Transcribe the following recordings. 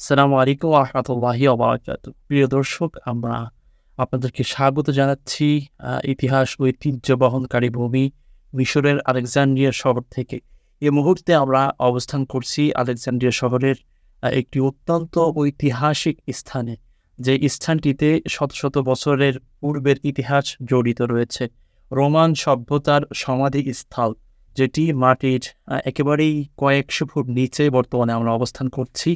আসসালামু আলাইকুম রহমতুল্লাহি ওবরাকাত প্রিয় দর্শক, আমরা আপনাদেরকে স্বাগত জানাচ্ছি ইতিহাস ঐতিহ্য বহনকারী ভূমি মিশরের আলেকজান্ড্রিয়া শহর থেকে। এ মুহূর্তে আমরা অবস্থান করছি আলেকজান্ড্রিয়া শহরের একটি অত্যন্ত ঐতিহাসিক স্থানে, যে স্থানটিতে শত শত বছরের পূর্বের ইতিহাস জড়িত রয়েছে। রোমান সভ্যতার সমাধি স্থল, যেটি মাটির একেবারেই কয়েকশো ফুট নিচে বর্তমানে আমরা অবস্থান করছি।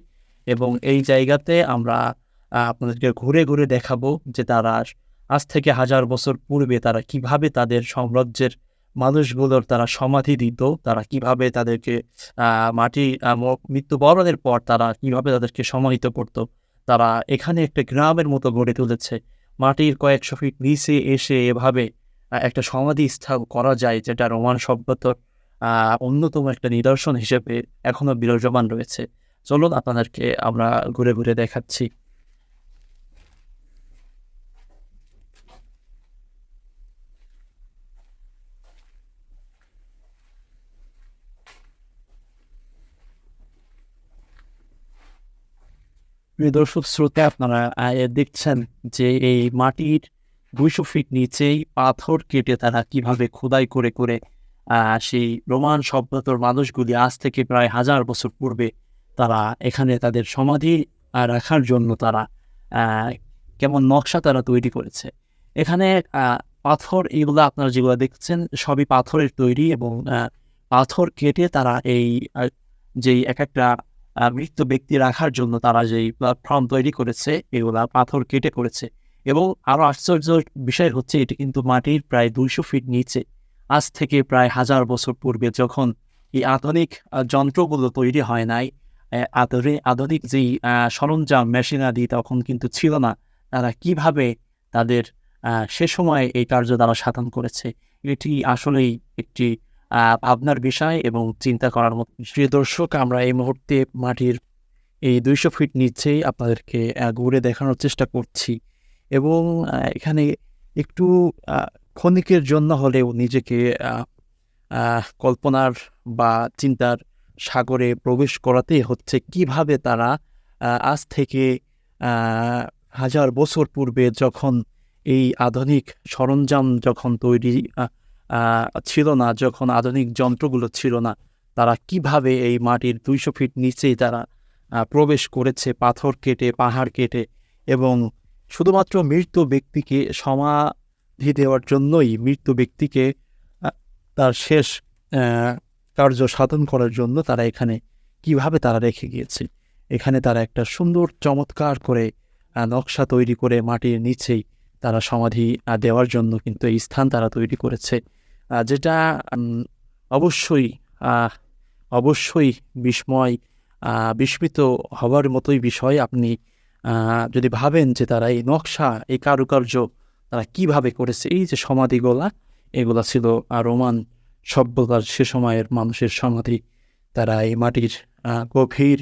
এবং এই জায়গাতে আমরা আপনাদেরকে ঘুরে ঘুরে দেখাবো যে তারা আজ থেকে হাজার বছর পূর্বে তারা কীভাবে তাদের সাম্রাজ্যের মানুষগুলোর তারা সমাধি দিত, তারা কীভাবে তাদেরকে মাটি মৃত্যুবরণের পর তারা কীভাবে তাদেরকে সমাহিত করত, তারা এখানে একটা গ্রামের মতো গড়ে তুলেছে। মাটির কয়েকশো ফিট নিচে এসে এভাবে একটা সমাধি স্থান করা যায়, যেটা রোমান সভ্যতার অন্যতম একটা নিদর্শন হিসেবে এখনও বিরাজমান রয়েছে। চলুন আপনাদেরকে আমরা ঘুরে ঘুরে দেখাচ্ছি। দর্শক, শ্রোতা, আপনারা দেখছেন যে এই মাটির দুইশো ফিট নিচেই পাথর কেটে তারা কীভাবে খোদাই করে করে সেই রোমান সভ্যতার মানুষগুলি আজ থেকে প্রায় হাজার বছর পূর্বে তারা এখানে তাদের সমাধি রাখার জন্য তারা কেমন নকশা তারা তৈরি করেছে। এখানে পাথর এগুলো আপনারা যেগুলো দেখছেন সবই পাথরের তৈরি এবং পাথর কেটে তারা এই যেই এক একটা মৃত ব্যক্তি রাখার জন্য তারা যেই প্ল্যাটফর্ম তৈরি করেছে, এগুলা পাথর কেটে করেছে। এবং আরও আশ্চর্য বিষয় হচ্ছে এটি কিন্তু মাটির প্রায় দুইশো ফিট নিচে। আজ থেকে প্রায় হাজার বছর পূর্বে যখন এই আধুনিক যন্ত্রগুলো তৈরি হয় নাই আধুনিক আধুনিক যেই সরঞ্জাম মেশিনাদি তখন কিন্তু ছিল না। তারা কীভাবে তাদের সে সময় এই কার্য দ্বারা সাধন করেছে, এটি আসলেই একটি ভাবনার বিষয় এবং চিন্তা করার মতো। প্রিয় দর্শক, আমরা এই মুহূর্তে মাটির এই দুইশো ফিট নিচেই আপনাদেরকে ঘুরে দেখানোর চেষ্টা করছি এবং এখানে একটু ক্ষণিকের জন্য হলেও নিজেকে কল্পনার বা চিন্তার সাগরে প্রবেশ করাতে হচ্ছে। কীভাবে তারা আজ থেকে হাজার বছর পূর্বে যখন এই আধুনিক সরঞ্জাম যখন তৈরি ছিল না, যখন আধুনিক যন্ত্রগুলো ছিল না, তারা কীভাবে এই মাটির দুইশো ফিট নিচেই তারা প্রবেশ করেছে পাথর কেটে, পাহাড় কেটে এবং শুধুমাত্র মৃত ব্যক্তিকে সমাধি দেওয়ার জন্যই মৃত ব্যক্তিকে তার শেষ কার্য সাধন করার জন্য তারা এখানে কীভাবে তারা রেখে গিয়েছে? এখানে তারা একটা সুন্দর চমৎকার করে নকশা তৈরি করে মাটির নিচেই তারা সমাধি দেওয়ার জন্য কিন্তু এই স্থান তারা তৈরি করেছে। যেটা অবশ্যই অবশ্যই বিস্ময় বিস্মিত হওয়ার মতোই বিষয়। আপনি যদি ভাবেন যে তারা এই নকশা, এই কারুকার্য তারা কীভাবে করেছে, এই যে সমাধিগুলা, এগুলা ছিল রোমান সভ্যতার সে সময়ের মানুষের সমাধি, তারা এই মাটির গভীর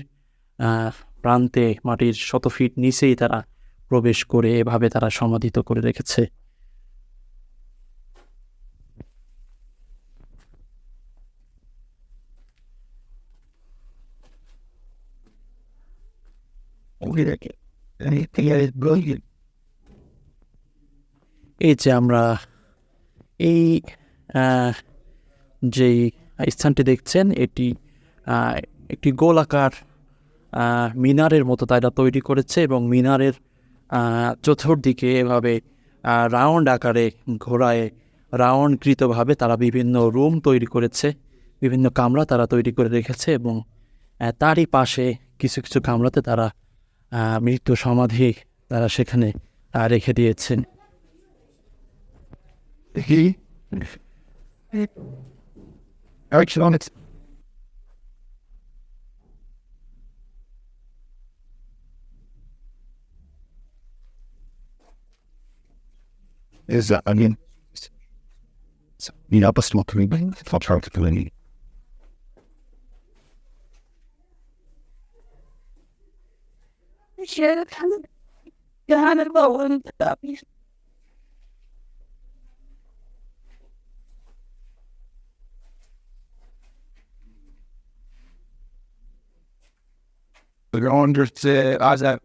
প্রান্তে মাটির শত ফিট নিচেই তারা প্রবেশ করে এভাবে তারা সমাধিত করে রেখেছে। এই যে আমরা এই যেই স্থানটি দেখছেন, এটি একটি গোলাকার মিনারের মতো তারা তৈরি করেছে এবং মিনারের চতুর্দিকে এভাবে রাউন্ড আকারে ঘোরায় রাউন্ডকৃতভাবে তারা বিভিন্ন রুম তৈরি করেছে, বিভিন্ন কামরা তারা তৈরি করে রেখেছে এবং তারই পাশে কিছু কিছু কামরাতে তারা মৃত্যু সমাধি তারা সেখানে রেখে দিয়েছেন. action on it. Is that onion? Need upper slot three, top chart plenty. Shit, I'm going to Hundreds, said, I said,